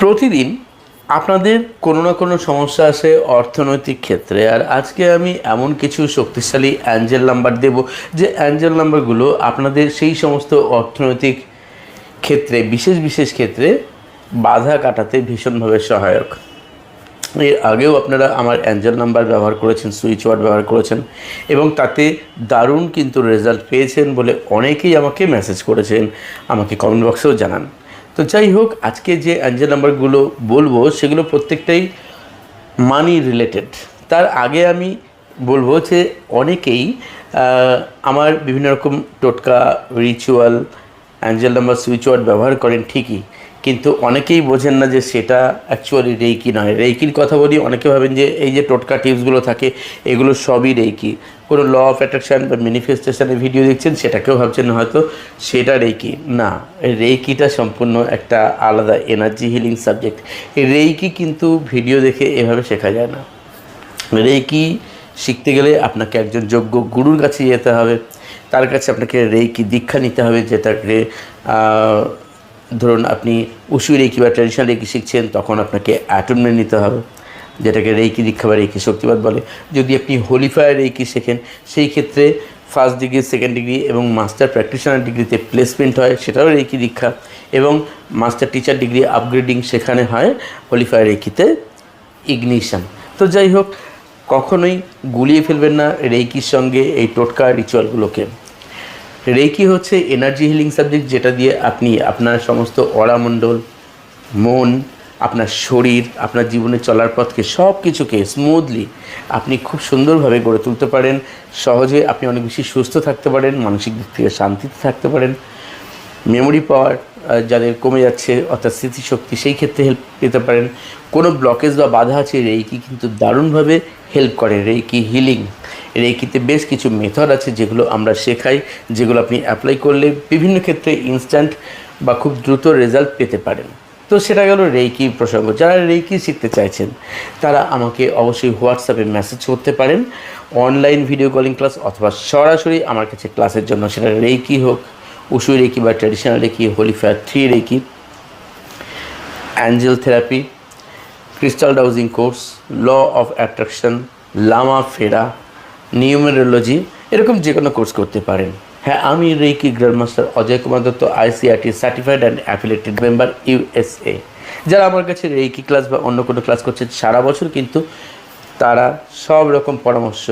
প্রতিদিন আপনাদের কোনো না কোনো সমস্যা আসে অর্থনৈতিক ক্ষেত্রে, আর আজকে আমি এমন কিছু শক্তিশালী অ্যাঞ্জেল নাম্বার দেব যে অ্যাঞ্জেল নাম্বারগুলো আপনাদের সেই সমস্ত অর্থনৈতিক ক্ষেত্রে, বিশেষ বিশেষ ক্ষেত্রে বাধা কাটাতে ভীষণভাবে সহায়ক। এর আগেও আপনারা আমার অ্যাঞ্জেল নাম্বার ব্যবহার করেছেন সুইচ ওয়ার্ড ব্যবহার করেছেন এবং তাতে দারুণ কিন্তু রেজাল্ট পেয়েছেন বলে অনেকেই আমাকে মেসেজ করেছেন। আমাকে কমেন্ট বক্সেও জানান। তো যাই হোক আজকে যে অ্যাঞ্জেল নাম্বারগুলো বলব, সেগুলো প্রত্যেকটাই মানি রিলেটেড তার আগে আমি বলব যে অনেকেই আমার বিভিন্ন রকম টোটকা ritual angel number switch word ব্যবহার করেন ঠিকই। কিন্তু অনেকেই বোঝেন না যে সেটা অ্যাকচুয়ালি রেইকি নয়। রেইকির কথা বলি, অনেকে ভাবেন যে এই যে টোটকা টিপসগুলো থাকে, এগুলো সবই রেইকি। কোনো ল অফ অ্যাট্রাকশান বা ম্যানিফেস্টেশনের ভিডিও দেখছেন, সেটাকেও ভাবছেন হয়তো সেটা রেইকি। না, রেইকিটা সম্পূর্ণ একটা আলাদা এনার্জি হিলিং সাবজেক্ট রেইকি কিন্তু ভিডিও দেখে এভাবে শেখা যায় না। রেইকি শিখতে গেলে আপনাকে একজন যোগ্য গুরুর কাছে যেতে হবে। তার কাছে আপনাকে রেইকি দীক্ষা নিতে হবে, যেটাকে ধরুন আপনি উসু রেইকি বা ট্র্যাডিশনাল রেইকি শিখছেন, তখন আপনাকে অ্যাটমনে নিতে হবে, যেটাকে রেইকি দীক্ষা বা রেইকি শক্তিবাদ বলে। যদি আপনি হোলিফায়ার রেইকি শেখেন, সেই ক্ষেত্রে ফার্স্ট ডিগ্রি সেকেন্ড ডিগ্রি এবং মাস্টার প্র্যাকটিশনার ডিগ্রিতে প্লেসমেন্ট হয়, সেটাও রেইকি দীক্ষা। এবং মাস্টার টিচার ডিগ্রি আপগ্রেডিং সেখানে হয় হোলিফায়ার রেইকিতে ইগনিশন তো যাই হোক, কখনোই গুলিয়ে ফেলবেন না রেইকির সঙ্গে এই টোটকা রিচুয়ালগুলোকে রেইকি হচ্ছে এনার্জি হিলিং সাবজেক্ট যেটা দিয়ে আপনি আপনার সমস্ত অরামণ্ডল, মন, আপনার শরীর, আপনার জীবনে চলার পথকে সব কিছুকে স্মুথলি আপনি খুব সুন্দরভাবে গড়ে তুলতে পারেন। সহজে আপনি অনেক বেশি সুস্থ থাকতে পারেন, মানসিক দিক থেকে শান্তিতে থাকতে পারেন। মেমোরি পাওয়ার যাদের কমে যাচ্ছে, অর্থাৎ স্মৃতিশক্তি, সেই ক্ষেত্রে হেল্প পেতে পারেন। কোনো ব্লকেজ বা বাধা আছে, রেইকি কিন্তু দারুণভাবে হেল্প করে, রেইকি হিলিং রেইকিতে বেশ কিছু মেথড আছে যেগুলো আমরা শেখাই, যেগুলো আপনি অ্যাপ্লাই করলে বিভিন্ন ক্ষেত্রে ইনস্ট্যান্ট বা খুব দ্রুত রেজাল্ট পেতে পারেন। তো সেটা গেল রেইকি প্রসঙ্গ। যারা রেইকি শিখতে চাইছেন, তারা আমাকে অবশ্যই হোয়াটসঅ্যাপে মেসেজ করতে পারেন অনলাইন ভিডিও কলিং ক্লাস অথবা সরাসরি আমার কাছে ক্লাসের জন্য। সেটা রেইকি হোক, উসু রেকি বা traditional reiki holy fire three reiki angel therapy crystal dowsing course law of attraction Lama Fera numerology, এরকম যে কোনো কোর্স করতে পারেন। হ্যাঁ আমি reiki grandmaster Ajay Kumar Dutta, ICRT certified and affiliated member USA. যারা আমার কাছে রেকি ক্লাস বা অন্য কোনো ক্লাস করছে সারা বছর, কিন্তু তারা সব রকম পরামর্শ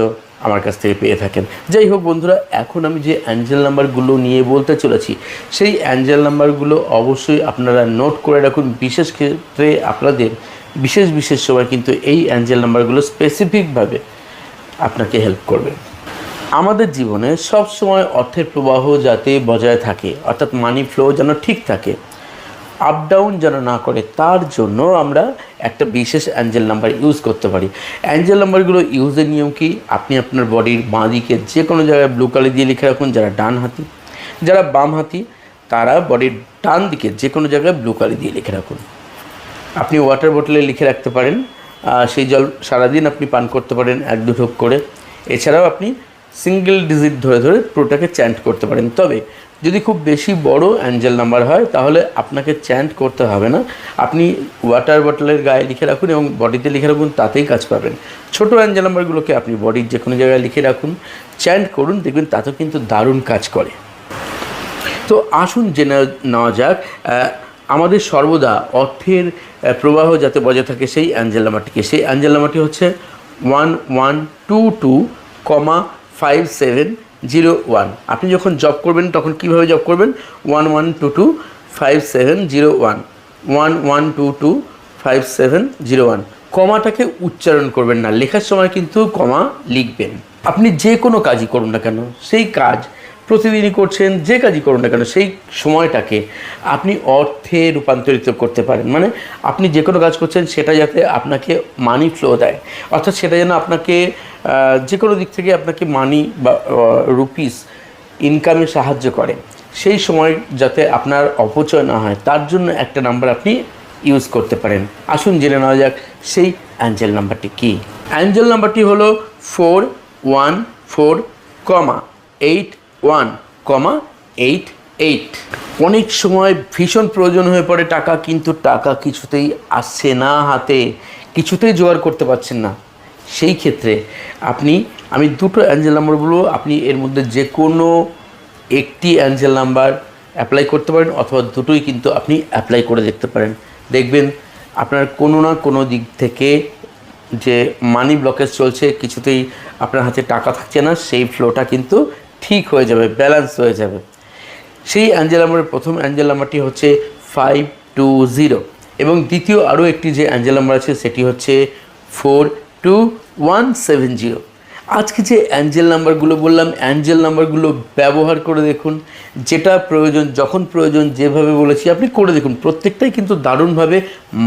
আমার কাছ থেকে পেয়ে থাকেন। যাই হোক বন্ধুরা, এখন আমি যে অ্যাঞ্জেল নাম্বারগুলো নিয়ে বলতে চলেছি, সেই অ্যাঞ্জেল নাম্বারগুলো অবশ্যই আপনারা নোট করে রাখুন। বিশেষ ক্ষেত্রে আপনাদের বিশেষ বিশেষ সময় কিন্তু এই অ্যাঞ্জেল নাম্বারগুলো স্পেসিফিকভাবে আপনাকে হেল্প করবে। আমাদের জীবনে সব সময় অর্থের প্রবাহ যাতে বজায় থাকে, অর্থাৎ মানি ফ্লো যেন ঠিক থাকে আপ ডাউন যেন না করে, তার জন্য আমরা একটা বিশেষ অ্যাঞ্জেল নাম্বার ইউজ করতে পারি। অ্যাঞ্জেল নাম্বারগুলো ইউজের নিয়ম কি? আপনি আপনার বডির বাঁ দিকে যে কোনো জায়গায় ব্লু কালি দিয়ে লিখে রাখুন, যারা ডান হাতি। যারা বাম হাতি, তারা বডির ডান দিকে যে কোনো জায়গায় ব্লু কালি দিয়ে লিখে রাখুন। আপনি ওয়াটার বোটলে লিখে রাখতে পারেন সেই জল সারাদিন আপনি পান করতে পারেন এক দু ঢোক করে। এছাড়াও আপনি সিঙ্গেল ডিজিট ধরে ধরে পুরোটাকে চ্যান্ট করতে পারেন। তবে যদি খুব বেশি বড় অ্যাঞ্জেল নাম্বার হয়, তাহলে আপনাকে চ্যান্ট করতে হবে না। আপনি ওয়াটার বটলের গায়ে লিখে রাখুন এবং বডিতে লিখে রাখুন, তাতেই কাজ পাবেন। ছোটো অ্যাঞ্জেল নাম্বারগুলোকে আপনি বডির যে কোনো জায়গায় লিখে রাখুন চ্যান্ট করুন, দেখবেন তাতেও কিন্তু দারুণ কাজ করে। তো আসুন জেনে নেওয়া যাক আমাদের সর্বদা অর্থের প্রবাহ যাতে বজায় থাকে সেই অ্যাঞ্জেল নাম্বারটিকে সেই অ্যাঞ্জেল নাম্বারটি হচ্ছে one one two two comma five seven zero one. আপনি যখন জব করবেন, তখন কীভাবে জব করবেন? One one two two five seven zero one. One one two two five seven zero one. কমাটাকে উচ্চারণ করবেন না, লেখার সময় কিন্তু কমা লিখবেন। আপনি যে কোনো কাজই করুন না কেন, সেই কাজ প্রতিদিনই করছেন, যে কাজই করুন না কেন, সেই সময়টাকে আপনি অর্থে রূপান্তরিত করতে পারেন। মানে আপনি যে কোনো কাজ করছেন, সেটা যাতে আপনাকে মানি ফ্লো দেয়। অর্থাৎ সেটা যেন আপনাকে যে কোনো দিক থেকে আপনাকে মানি বা রুপিস ইনকামে সাহায্য করে। সেই সময় যাতে আপনার অপচয় না হয়, তার জন্য একটা নাম্বার আপনি ইউজ করতে পারেন। আসুন জেনে নেওয়া যাক, সেই অ্যাঞ্জেল নাম্বারটি কী? অ্যাঞ্জেল নাম্বারটি হলো four one four comma eight one comma eight eight. অনেক সময় ভীষণ প্রয়োজন হয়ে পড়ে টাকা, কিন্তু টাকা কিছুতেই আসছে না হাতে, কিছুতেই জোগাড় করতে পারছেন না। সেই ক্ষেত্রে আপনি, আমি দুটো অ্যাঞ্জেল নাম্বার নাম্বারগুলো আপনি এর মধ্যে যে কোনো একটি অ্যাঞ্জেল নাম্বার অ্যাপ্লাই করতে পারেন, অথবা দুটোই কিন্তু আপনি অ্যাপ্লাই করে দেখতে পারেন। দেখবেন আপনার কোনো না কোনো দিক থেকে যে মানি ব্লকেজ চলছে, কিছুতেই আপনার হাতে টাকা থাকছে না, সেই ফ্লোটা কিন্তু ঠিক হয়ে যাবে ব্যালেন্স হয়ে যাবে। সেই অ্যাঞ্জেল নাম্বারের প্রথম অ্যাঞ্জেল নাম্বারটি হচ্ছে ফাইভ টু জিরো এবং দ্বিতীয় আরও একটি যে অ্যাঞ্জেল নাম্বার আছে, সেটি হচ্ছে four two one seven zero আজকে যে অ্যাঞ্জেল নাম্বারগুলো বললাম অ্যাঞ্জেল নাম্বারগুলো ব্যবহার করে দেখুন, যেটা প্রয়োজন, যখন প্রয়োজন, যেভাবে বলেছি, আপনি করে দেখুন, প্রত্যেকটাই কিন্তু দারুণভাবে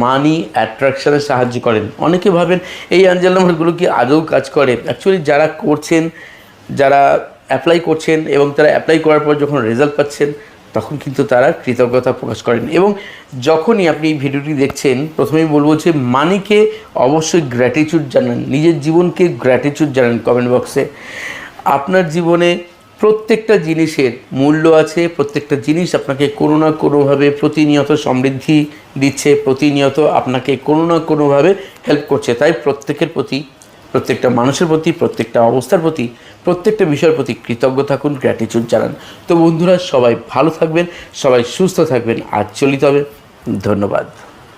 মানি অ্যাট্রাকশানে সাহায্য করেন। অনেকে ভাবেন, এই অ্যাঞ্জেল নাম্বারগুলো কি আদৌ কাজ করে? অ্যাকচুয়ালি যারা করছেন, যারা অ্যাপ্লাই করছেন এবং তারা অ্যাপ্লাই করার পর যখন রেজাল্ট পাচ্ছেন, তখন কিন্তু তারা কৃতজ্ঞতা প্রকাশ করেন। এবং যখনই আপনি ভিডিওটি দেখছেন, প্রথমেই বলব যে মানিকে অবশ্যই গ্র্যাটিচিউড জানান। নিজের জীবনকে গ্র্যাটিচিউড জানান কমেন্ট বক্সে আপনার জীবনে প্রত্যেকটা জিনিসের মূল্য আছে, প্রত্যেকটা জিনিস আপনাকে কোনো না কোনোভাবে প্রতিনিয়ত সমৃদ্ধি দিচ্ছে, প্রতিনিয়ত আপনাকে কোনো না কোনোভাবে হেল্প করছে। তাই প্রত্যেকের প্রতি প্রত্যেকটা মানুষের প্রতি, প্রত্যেকটা অবস্থার প্রতি, প্রত্যেকটা বিষয়ের প্রতি কৃতজ্ঞ থাকুন গ্র্যাটিচিউড জানান। তো বন্ধুরা, সবাই ভালো থাকবেন, সবাই সুস্থ থাকবেন। আর চলিত হবে। ধন্যবাদ।